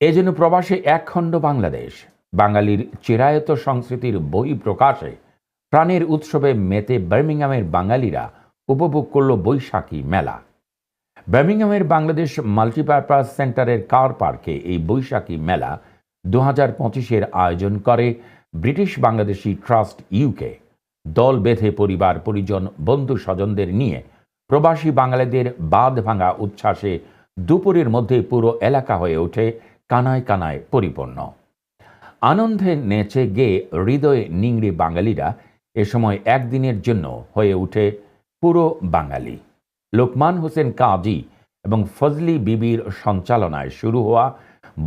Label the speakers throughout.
Speaker 1: এজন্য প্রবাসে একখণ্ড বাংলাদেশ, বাঙালির চিরায়ত সংস্কৃতির বই প্রকাশে প্রাণের উৎসবে মেতে বার্মিংহামের বাঙালিরা উপভোগ করল বৈশাখী মেলা। বার্মিংহামের বাংলাদেশ মাল্টিপারপাস সেন্টারের কার পার্কে এই বৈশাখী মেলা দু হাজার পঁচিশের আয়োজন করে ব্রিটিশ বাংলাদেশি ট্রাস্ট ইউকে দল বেঁধে পরিবার, পরিজন, বন্ধু স্বজনদের নিয়ে প্রবাসী বাঙালিদের বাঁধ ভাঙা উচ্ছ্বাসে দুপুরের মধ্যে পুরো এলাকা হয়ে ওঠে কানায় কানায় পরিপূর্ণ। আনন্দে নেচে গেয়ে হৃদয়ে নিংড়ি বাঙালিরা এ সময় একদিনের জন্য হয়ে ওঠে পুরো বাঙালি। লোকমান হোসেন কাজী এবং ফজলি বিবির সঞ্চালনায় শুরু হওয়া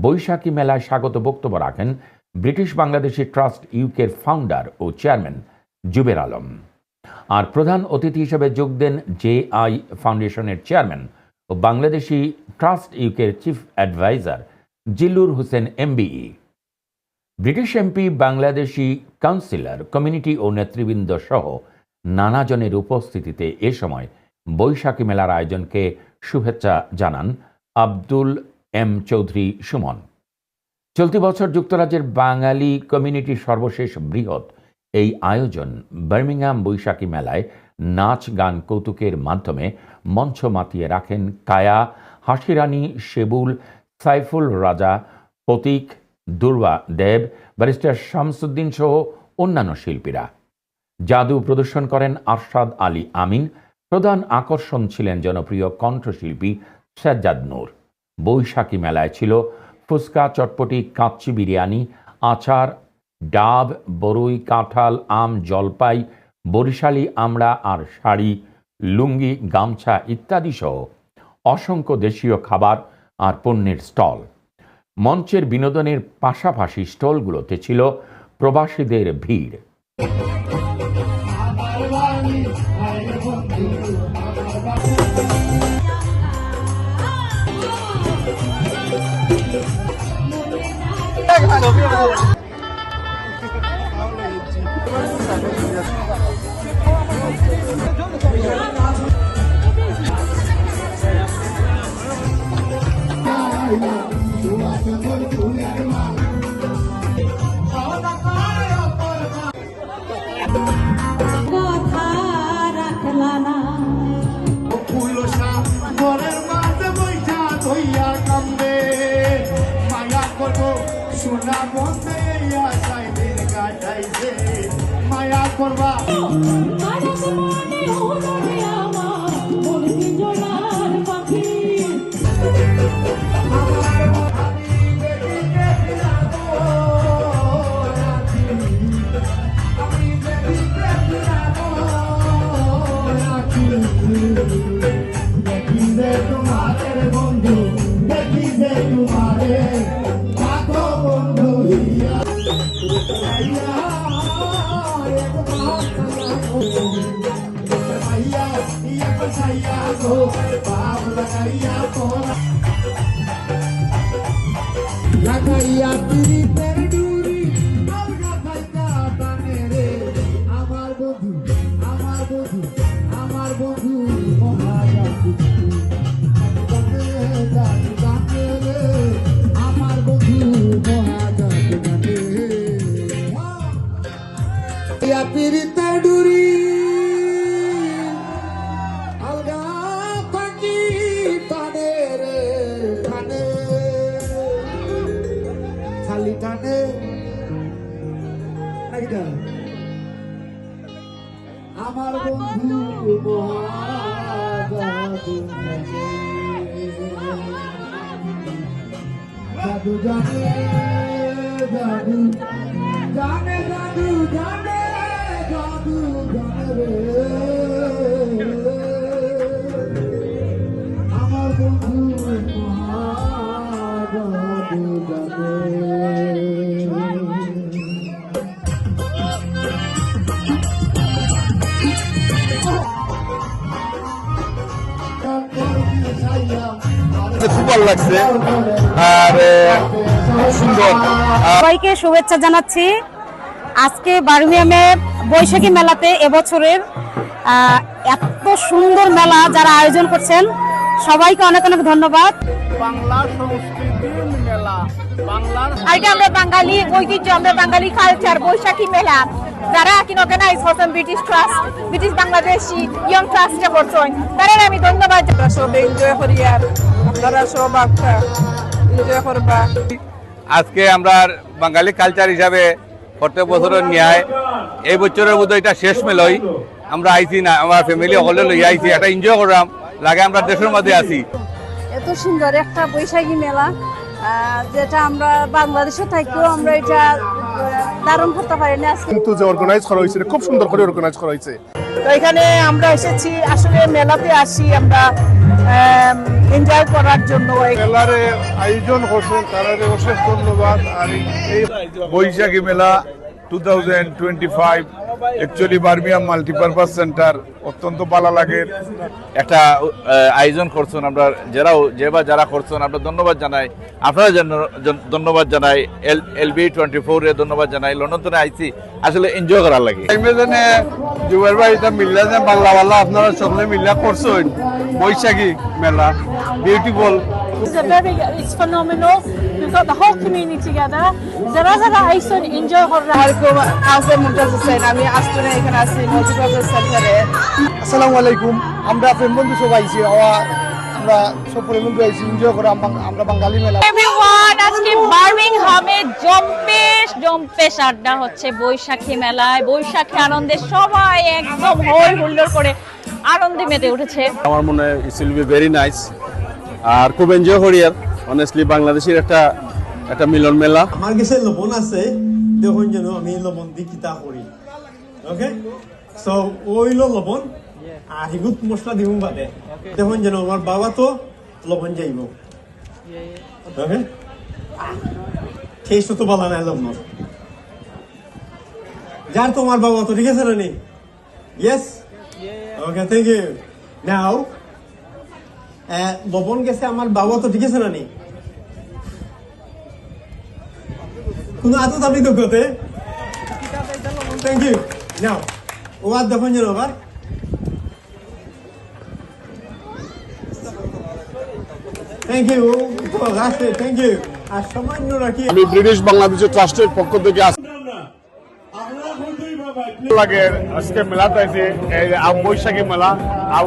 Speaker 1: বৈশাখী মেলায় স্বাগত বক্তব্য রাখেন ব্রিটিশ বাংলাদেশি ট্রাস্ট ইউকের ফাউন্ডার ও চেয়ারম্যান জুবের আলম। আর প্রধান অতিথি হিসেবে যোগ দেন জে আই ফাউন্ডেশনের চেয়ারম্যান ও বাংলাদেশি ট্রাস্ট ইউকের chief adviser Zillur Hossain MBE British MP, Bangladeshi councillor, community ও নেতৃবৃন্দ সহ নানাজনের উপস্থিতিতে এ সময় বৈশাখী মেলার আয়োজনকে শুভেচ্ছা জানান আব্দুল এম চৌধুরী সুমন। চলতি বছর যুক্তরাজ্যের বাঙালি কমিউনিটির সর্বশেষ বৃহৎ এই আয়োজন বার্মিংহাম বৈশাখী মেলায় নাচ, গান, কৌতুকের মাধ্যমে মঞ্চ মাতিয়ে রাখেন কায়া হাসিরানী, শেবুল সাইফুল রাজা, প্রতীক, দুর্বা, দেব, ব্যারিস্টার শামসুদ্দিন সহ অন্যান্য শিল্পীরা। জাদু প্রদর্শন করেন আরশাদ আলী আমিন। প্রধান আকর্ষণ ছিলেন জনপ্রিয় কণ্ঠশিল্পী সাজ্জাদ নূর। বৈশাখী মেলায় ছিল ফুচকা, চটপটি, কাচ্চি বিরিয়ানি, আচার, ডাব, বরুই, কাঁঠাল, আম, জলপাই, বরিশালি আমড়া আর শাড়ি, লুঙ্গি, গামছা ইত্যাদি সহ অসংখ্য দেশীয় খাবার আর পণ্যের স্টল। মঞ্চের বিনোদনের পাশাপাশি স্টলগুলোতে ছিল প্রবাসীদের ভিড়।
Speaker 2: সোনা বন্ধে ইয়া সাইদিন কাটাইছে মায়া করবা। छैया गो बाप लगैया तोरा लगैया तेरी तेरी খালি টানে নাকি না? আমার বন্ধু। জাদু জানে জাদু জানে
Speaker 3: ভালো লাগছে। আর সুন্দর।
Speaker 4: সবাইকে শুভেচ্ছা জানাচ্ছি। আজকে বার্মিয়ামে বৈশাখী মেলাতে এবছরের এত সুন্দর মেলা যারা আয়োজন করছেন সবাইকে অনেক অনেক ধন্যবাদ।
Speaker 3: বাংলা সংস্কৃতির মেলা।
Speaker 5: মেলা বাংলার
Speaker 4: আর আমরা বাঙালি ঐতিহ্য আমরা বাঙালি কালচার বৈশাখী মেলা। যারা কিন অর্গানাইজ করছেন British trust British Bangladeshi young ট্রাস্টে করছেন তাদের আমি ধন্যবাদ
Speaker 5: সব এনজয় করি আর আপনারা সব একটা এনজয় করবা।
Speaker 3: আজকে আমরা বাঙালি কালচার হিসাবে প্রত্যেক বছরের ন্যায় এই বছরের বোধহয় এটা শেষ মেলই আমরা আইছি না আমার ফ্যামিলি সকলে লই আইছি একটা এনজয় করলাম লাগে আমরা দেশের মধ্যে আছি।
Speaker 6: এত সুন্দর একটা বৈশাখী মেলা যেটা আমরা বাংলাদেশে থাকলেও আমরা এটা ধারণ করতে পারি না। আজকে
Speaker 7: কিন্তু যে অর্গানাইজ করা হয়েছে খুব সুন্দর করে অর্গানাইজ করা হয়েছে।
Speaker 5: তো এখানে আমরা এসেছি আসলে মেলাতে আসি আমরা। এনজয় করার জন্য
Speaker 7: মেলারে আয়োজন করছেন তারারে অশেষ ধন্যবাদ। আর এই বৈশাখী মেলা two thousand twenty five actually Birmingham multipurpose centre অত্যন্ত ভালো লাগে।
Speaker 3: একটা আয়োজন করছেন আমরা যারাও যে বা যারা করছেন আমরা ধন্যবাদ জানাই। আপনারা জন্য- ধন্যবাদ জানাই। L L B twenty four এ ধন্যবাদ জানাই। লন্ডন থেকে আইছি আসলে এনজয় করার লাগে। এটা মিললে যে বাংলা বাংলা আপনারা সকলে মিল্লা করছেন। বৈশাখী মেলা beautiful
Speaker 8: It's a very, it's phenomenal. We've got the whole community together. যারা যারা আইসন এনজয় করার
Speaker 5: আলাইকুম আসলে মুমতাজ হোসেন আমি আসলে এখানে আছি মাল্টিপারপাস সেন্টারে
Speaker 7: আসসালামু আলাইকুম। আমরা প্রেম বন্ধু সব আমরা সব প্রেম বন্ধু এনজয় করা আমরা বাঙালি মেলা।
Speaker 4: এভরিওয়ান আজকে বার্মিংহামে জম্পেশ জম্পেশ আড্ডা হচ্ছে বৈশাখী মেলায়। বৈশাখী আনন্দে সবাই একদম হই হুল্লোড় করে আনন্দে মেতে উঠেছে।
Speaker 9: আমার মনে হয় it's will be very nice আর খুব এনজয় করি আর অনেস্টলি বাংলাদেশের একটা একটা মিলন মেলা।
Speaker 10: আমার কাছে লবণ আছে, দেখুন যেন আমি লবণ দি কিতা করি। ওকে সো ওইল লবণ, আর হিগুত মশলা দিম বাদে। দেখুন যেন আমার বাবা তো লবণ যাইব। ওকে টেস্ট তো বলা নাই লবণ যার তোমার বাবা তো, ঠিক আছে না নি? ইয়েস ওকে থ্যাংক ইউ নাও লবণ গেছে আমার বাবা তো, ঠিক আছে না? কোনো আদত আপনি দুঃখতে থ্যাংক ইউ নাও ও আর দেখুন যেন আবার। থ্যাংক ইউ লাস্টে থ্যাংক ইউ আর সামান্য রাখি
Speaker 7: আমি ব্রিটিশ বাংলাদেশের ট্রাস্টের পক্ষ থেকে আসছি লাগে আজকে মেলাতে আছে বৈশাখী মেলা আর